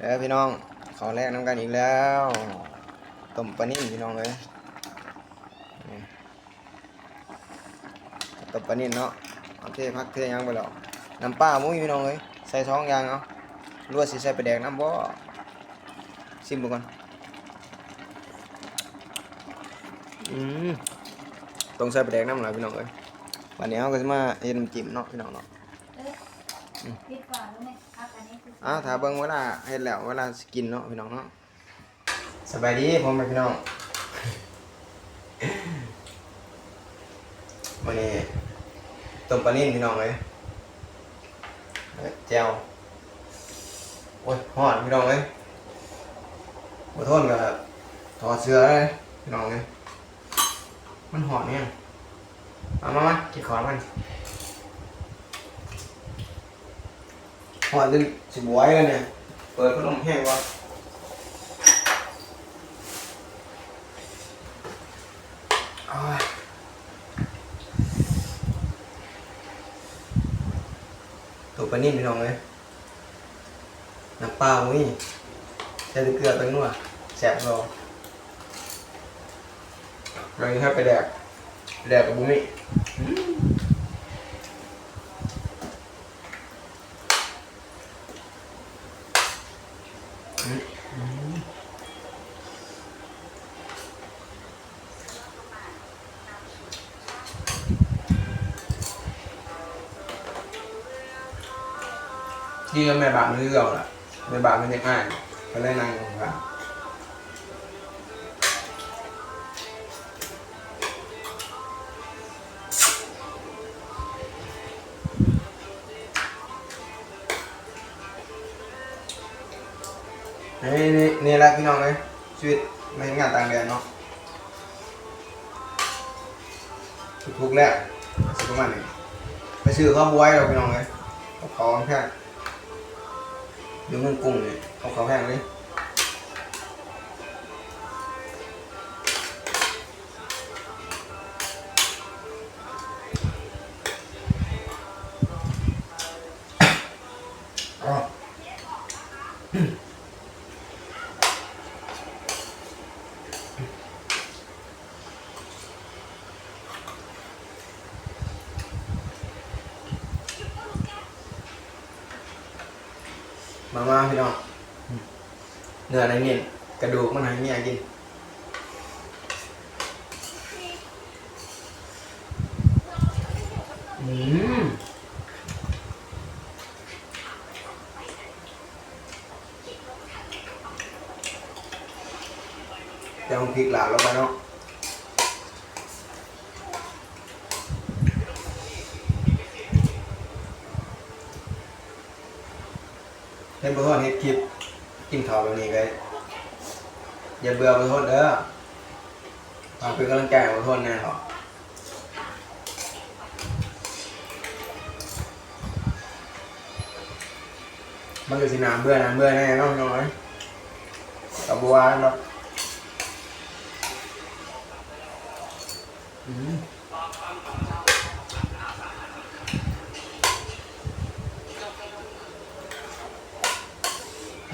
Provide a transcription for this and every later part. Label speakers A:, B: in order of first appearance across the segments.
A: เด้อพี่น้องขอแรกน้ำกันอีกแล้วต้มปลานิ่มพี่น้องเลยนี่ต้มปลานิ่มเนาะเอาเทพักเทหยังไปแล้วน้ำปลามุ้ยพี่น้องเลยใส่ท้องอยางเอาลวดสิใส่ไปแดกน้ำบ่ชิมดูก่อนอืมต้องใส่ไปแดกน้ำหน่อยพี่น้องเลยวันนี้เราก็จะมาเฮ็ดน้ำจิ้มเนาะพี่น้องเนาะ
B: เอ้ยปิดฝาแล้วไหมครับ อันนี้คือ
A: อ้าวถ้าเบิ่งเวลาเฮ็ดแล้วเวลาสกินเนาะพี่น้องเนาะสบายดีผมเป็นพี่น้องวันนี้ต้มปลานิ่มพี่น้องเลยแจวโอ้ยหอดพี่น้องเลยบ่ทนกับถอดเสื้อเลยพี่น้องเลยมันหอดเนี่ยมามามากินขอมัน หอดจนสิบไว้แล้วเนี่ย เปิดพัดลมแห้งวะอ้ายตัวปลานิ่มพี่น้องเลยน้ำปลามุ้ยใส่แต่เกลือไปนัวแสบรอเราจะให้ไปแดกไปแดกกับบุ้มิ ที่แม่บ้านมันเรื่องละแม่บานมันยังง่ายก็เลยนั่งอยู่ครับนี่นี่นี่แหละพี่น้องเลยชีวิตในงานต่างแดนเนาะทุกๆแรกสักประมาณนี้ไปซื้อข้าวบวยเราพี่น้องเลยเอาของแค่ ดูเงินกุ้งเนี่ยเอาเขาแห้งเลย มามาพี่น้องเนื้ออะไรเนี่ยกระดูกมันหายเนี่ยกินอืมเดี๋ยวพริกหลาลงไปเนาะ เห็นบ่ทนเฮ็ดคลิปกินข้าวแบบนี้ก็อย่าเบื่อบ่ทนเด้อเอาเป็นกำลังใจบ่ทนแน่หรอกมันก็สิน้ำเบื่อน้ำเบื่อแน่เนาะน้อยกับบัวเนาะอืม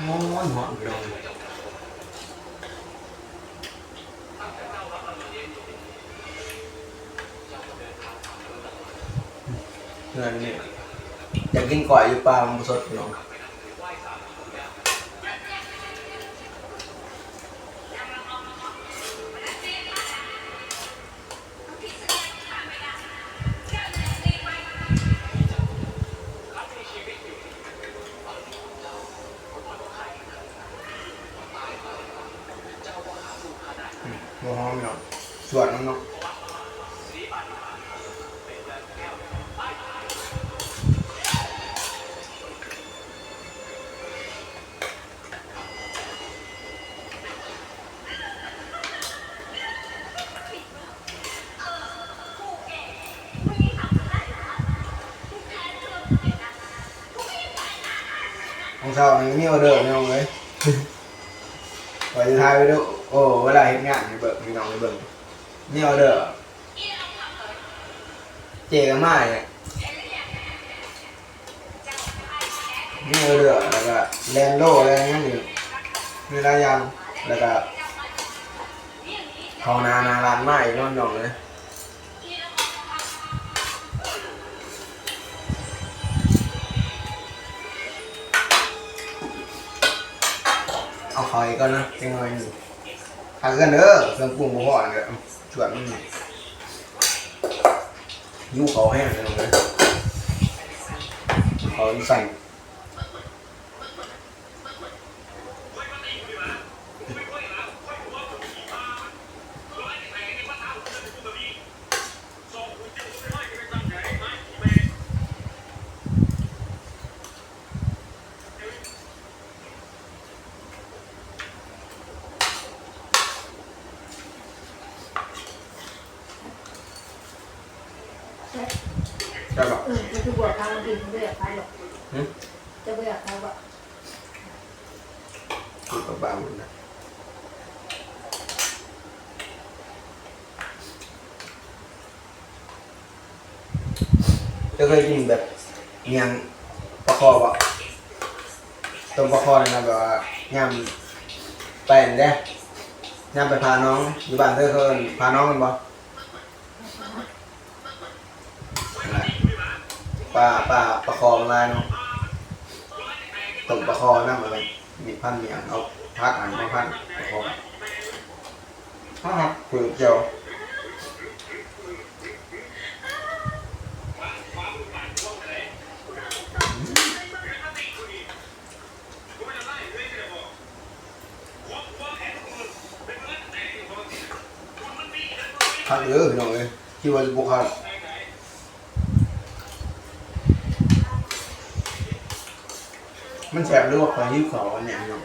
A: งองงหอมพี่น้องเพื่อนนี่อยากกินก๋วยอยู่ปลามันบ่สดพี่น้อง บ่หอมเนาะสวดมันเนาะของเช้านี่มีออเดอร์พี่น้องเลยไว้จะทายไปดู โอ้เวลาเห็นงานให้เบิกพี่น้องให้เบิกนี่ออเดอร์เจกันมาเนี่ยนี่เดอรือแล้วก็แลนโลอะไรเงี้ยอยู่มีลายยางแล้วก็เขานานาลานไม้นอนหยองเลยเอาคอยก่อนนะจังหน่อยู่ หนึ่งหากันเด้อเครื่องปรุงบ่ห่อนเด้อชวนมันยูเขาแห้งเลยน้องเลยเขาใส่ ได้ปะ
B: เออจะคือบวชเขาจริงไม่อยากเขาหรอก
A: หืม
B: จะไม่อยากเขาแบบ
A: ถูกกับบาหมดนะจะเคยกินแบบเมียงปลาคอปะต้มปลาคอเนี่ยนะแบบว่าย่ำแป้นเด้ย่ำไปพาน้องอยู่บ้านเธอเคยพาน้องกันป ปลาปลาปลาคอมันลายเนาะต้มปลาคอน้ำอะไรมีพันเมียงเอาพักอันมาพันปลาคอครับคือเจียวพักเยอะพี่อยคิดว่าจะบุกครั มันแสบหรือว่าคอยยิ้วเขาอันเนี่ยพี่น้อง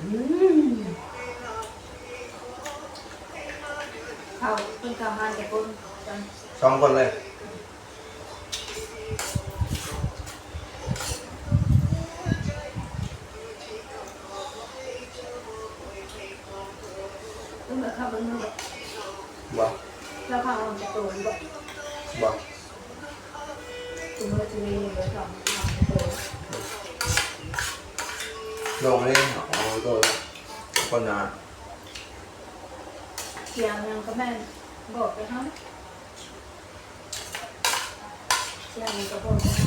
A: อืม
B: เขาเป็นกำมันแต่คนจน
A: สองคนเลย
B: ลยสองสองโต
A: ลงเลยเอาตัวเลยคนนะ
B: เสียงยังก็แม่บอกไปเขาเสียงยังก็บอกไปเขา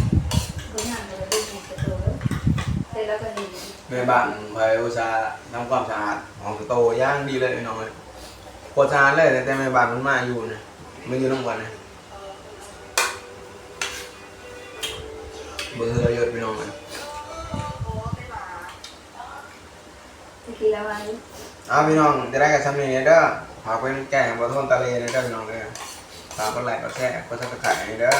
B: ก็งานเลยดูมันจะโตเลยเสร็จแล้วก็นี่
A: แม่บ้านไปอุตส่าห์ทำความสะอาดของโตย่างดีเลยพี่น้องเลยโคตรสะอาดเลยแต่แม่บ้านมันมาอยู่นะมันอยู่ทั้งวันนะ เบื่อเยอะพี่น้องเลย
B: ตะกี้แล้วไง
A: เอาพี่น้องจะได้กับชำนี้เด้อฝากเป็นแก่งบะทนตะเลนะเด้อพี่น้องเด้อฝากกดไลค์กดแชร์กดซับสไครต์เด้อ